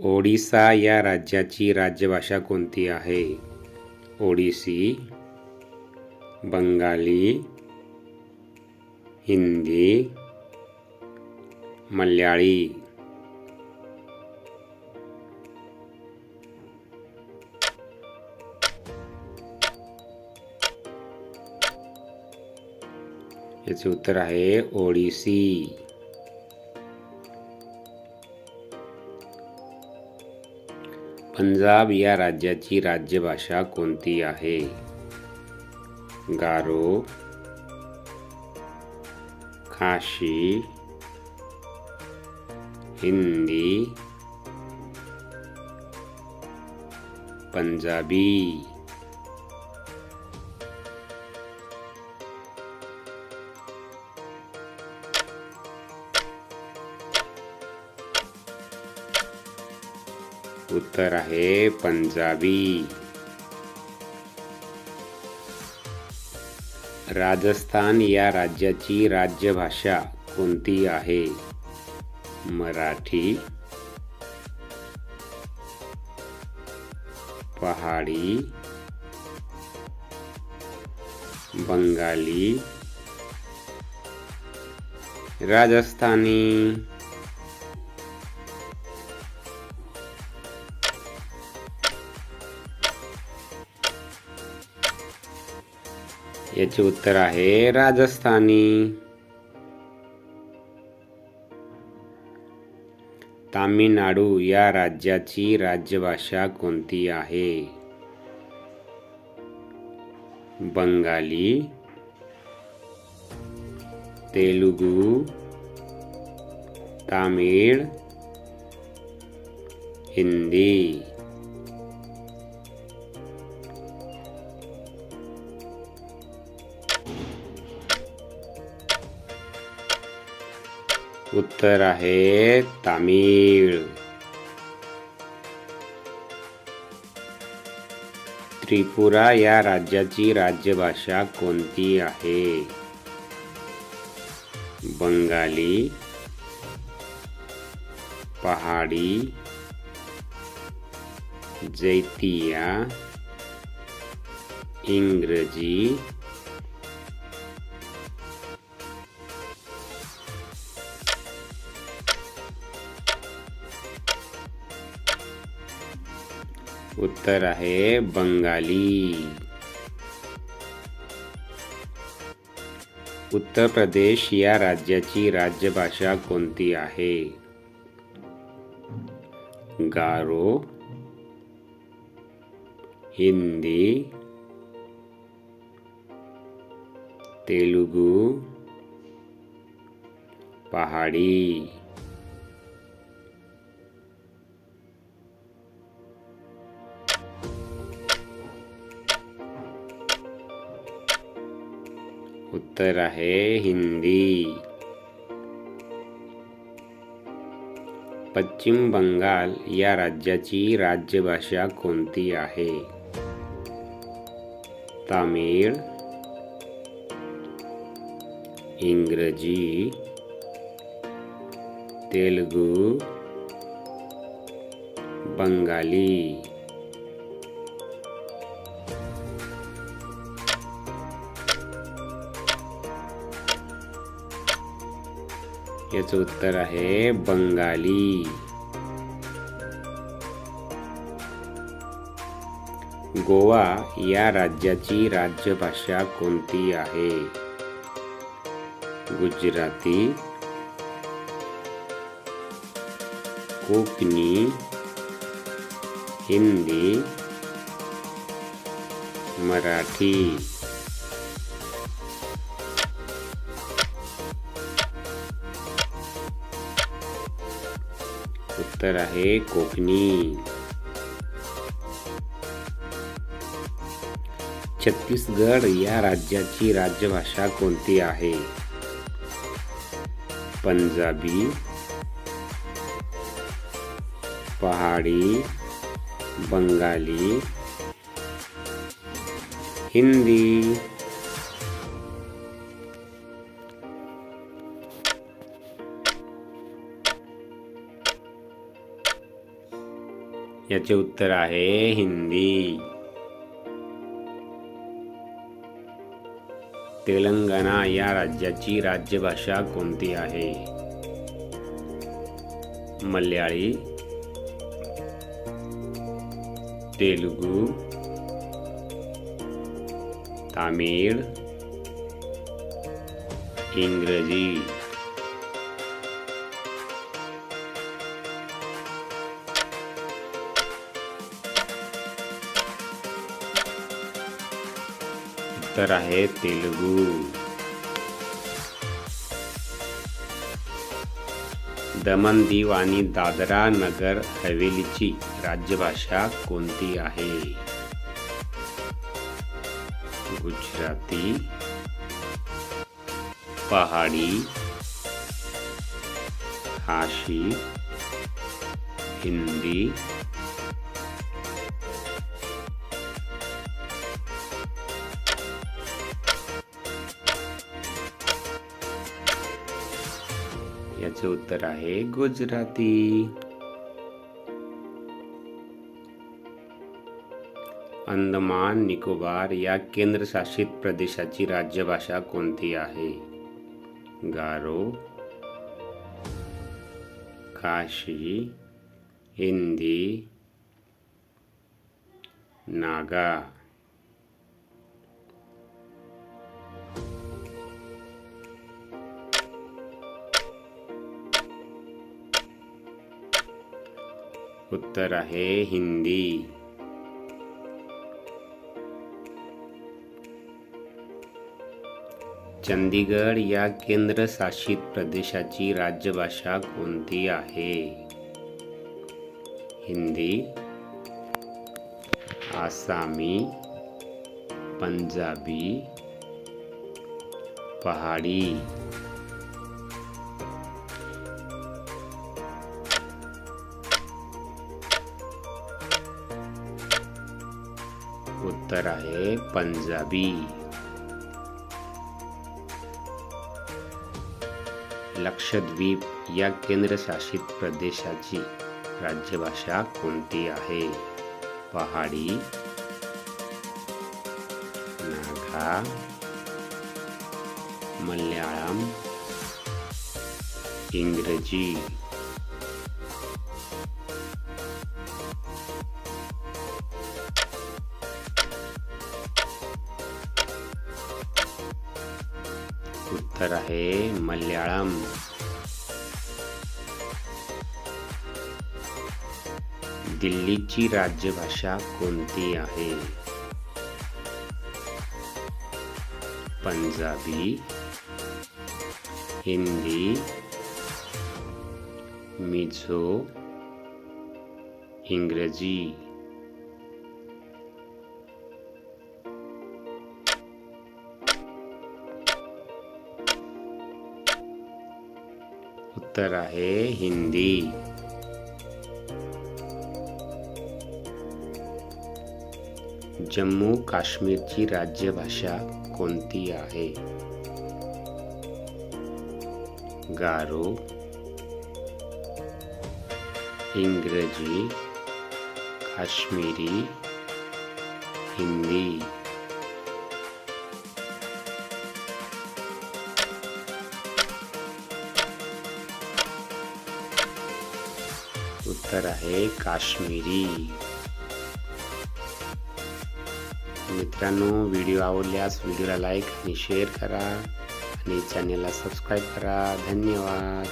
ओडिसा या राज्याची राज्यभाषा कोणती आहे? ओडिसी बंगाली हिंदी मल्याळी. याचे उत्तर आहे ओडिसी. पंजाब या राज्याची राज्यभाषा कोणती आहे? गारो खाशी हिंदी पंजाबी. उत्तर आहे पंजाबी. राजस्थान या राज्याची राज्यभाषा कोणती आहे? मराठी पहाडी बंगाली राजस्थानी. याचे उत्तर आहे राजस्थानी. तामिळनाडू या राज्याची राज्यभाषा कोणती आहे? बंगाली तेलुगू तामिळ हिंदी. उत्तर आहे तामिळ. त्रिपुरा या राज्याची राज्यभाषा कोणती आहे? बंगाली पहाडी जैतिया इंग्रजी उत्तर आहे बंगाली। उत्तर प्रदेश या राज्याची राज्यभाषा कोणती आहे? गारो हिंदी तेलुगू पहाडी। उत्तर आहे हिंदी। पश्चिम बंगाल या राज्याची राज्यभाषा कोणती आहे? तामिळ इंग्रजी तेलुगू बंगाली। उत्तर आहे बंगाली. गोवा या राज्याची राज्यभाषा कोणती आहे? गुजराती कोकणी हिंदी मराठी. तर आहे कोकणी. छत्तीसगड या राज्याची राज्यभाषा कोणती आहे? पंजाबी पहाडी बंगाली हिंदी. याचे उत्तर आहे हिंदी. तेलंगणा या राज्याची राज्यभाषा कोणती आहे? मल्याळी तेलुगू तामिळ इंग्रजी. उत्तर आहे तेलुगू. दमन दीव आणि दादरा नगर हवेलीची राज्यभाषा कोणती आहे? गुजराती पहाडी हाशी हिंदी उत्तर आहे गुजराती। अंदमान, निकोबार या केंद्रशासित प्रदेशाची राज्यभाषा कोणती आहे? गारो, काशी हिंदी नागा। उत्तर आहे हिंदी। चंदीगड या केंद्रशासित प्रदेशाची राज्यभाषा कोणती आहे? हिंदी आसामी पंजाबी पहाडी। उत्तर आहे पंजाबी. लक्षद्वीप या केंद्रशासित प्रदेशाची राज्यभाषा कोणती आहे? पहाडी नागा मल्याळम इंग्रजी. उत्तर आहे मल्याळम दिल्लीची राज्यभाषा आहे? पंजाबी हिंदी मिझो इंग्रजी। उत्तर आहे हिंदी. जम्मू काश्मीर काश्मीरची राज्यभाषा कोणती आहे? गारो. इंग्रजी. काश्मीरी. हिंदी. उत्तर आहे काश्मीरी. मित्रांनो व्हिडिओ आवडल्यास व्हिडिओला लाईक आणि शेअर करा आणि चॅनेलला सबस्क्राईब करा. धन्यवाद.